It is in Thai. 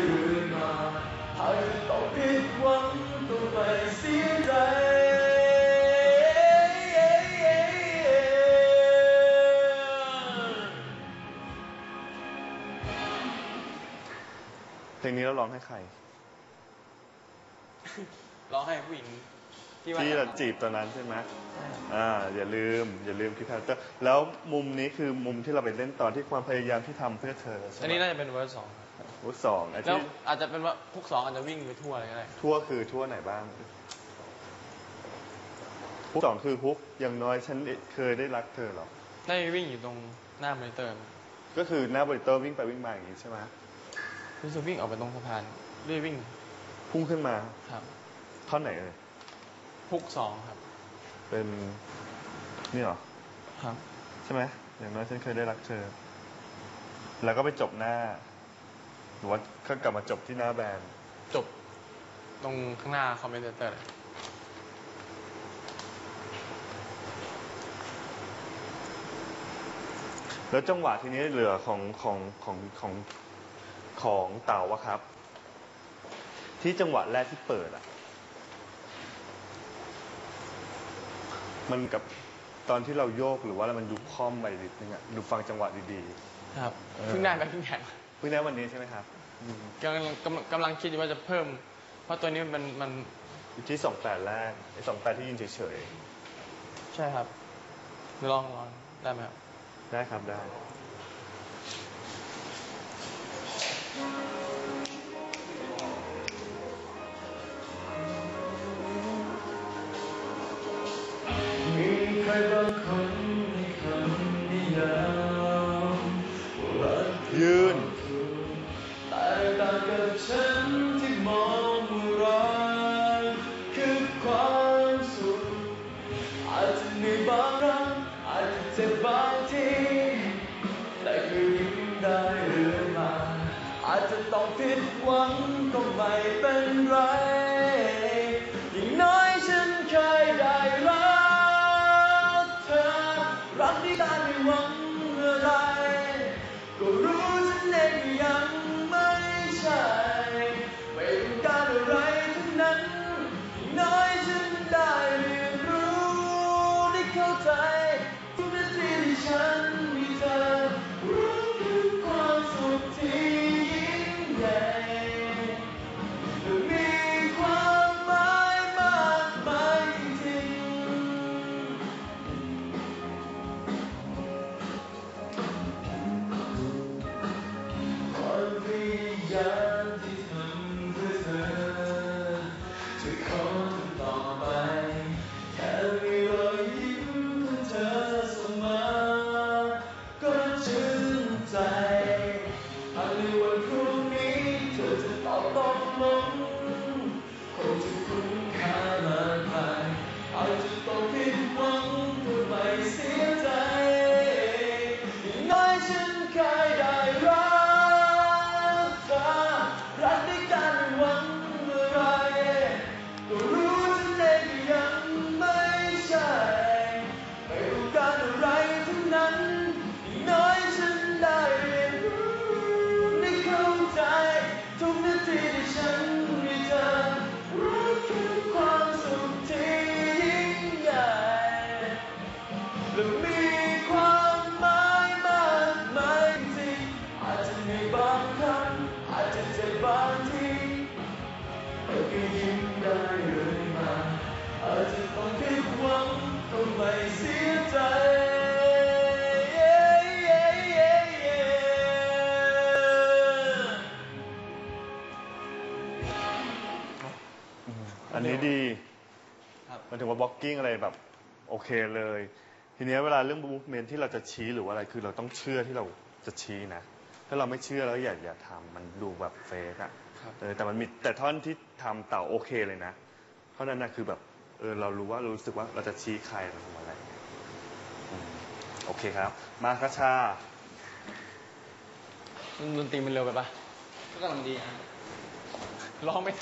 เรื่อยมาหากจะต้องผิดหวังต้องไม่เสียใจเพลงนี้เราร้องให้ใคร ร้องให้ผู้หญิงที่ว่าที่เราจีบตอนนั้นใช่ไหมอ่า อย่าลืม อย่าลืมคิดคาแรคเตอร์แล้วมุมนี้คือมุมที่เราไปเล่นตอนที่ความพยายามที่ทำเพื่อเธอใช่ไหมอันนี้น่าจะเป็นเวอร์สองครับ วุฒสองไอ้แล้วที่อาจจะเป็นว่าพวกสองอาจจะวิ่งไปทั่วอะไรก็ได้ ทั่วคือทั่วไหนบ้างฮุกสองคือฮุกอย่างน้อยฉันเคยได้รักเธอเหรอได้วิ่งอยู่ตรงหน้ามอนิเตอร์ ก็คือหน้าบริเตอร์วิ่งไปวิ่งมาอย่างนี้ใช่ไหมรู้สึกวิ่งออกไปตรงสะพานเรื่อยวิ่งพุ่งขึ้นมาครับท่อนไหนเอ่ยฮุกสองครับ เป็นนี่เหรอ ครับ ใช่ไหมอย่างน้อยฉันเคยได้รักเธอ แล้วก็ไปจบหน้าห รือว่าก็กลับมาจบที่หน้าแบรนด์จบตรงข้างหน้าคอมเมนเตอร์เลยแล้วจังหวะทีนี้เหลือของของของของของเต่าอะครับ ที่จังหวะแรกที่เปิดอะมันกับตอนที่เราโยกหรือว่ามันดูคล่อมไปนิดนึงอะดูฟังจังหวะดีครับเออเพิ่งได้ไปเพิ่งแข่งๆเพิ่งได้วันนี้ใช่ไหมครับอืมกำลังกำลังกำลังคิดอยู่ว่าจะเพิ่ม เพราะตัวนี้มันมันอยู่ที่สองแปดแรกไอ้สองแปดที่ยินเฉยใช่ครับเดี๋ยวลองลองได้ไหมครับ ๆได้ครับได้ ต้องผิดหวังก็ไม่เป็นไร อ นนี้ดีครับหมันถึงว่าบล็อกกิ้งอะไรแบบโอเคเลย ทีเนี้ยเวลาเรื่องมูฟเมนที่เราจะชี้หรือว่าอะไรคือเราต้องเชื่อที่เราจะชี้นะ ถ้าเราไม่เชื่อแล้วอย่าอย่าทำมันดูแบบเฟกอะครับ เออแต่มันมีแต่ท่อนที่ทำเต่าโอเคเลยนะเท่านั้นนะคือแบบเออเรารู้ว่ารู้สึกว่าเราจะชี้ใครเราทำอะไรอืมโอเคครับ มาคาชา ดนตรีมันเร็วไปปะก็กำลังดีร้องไม่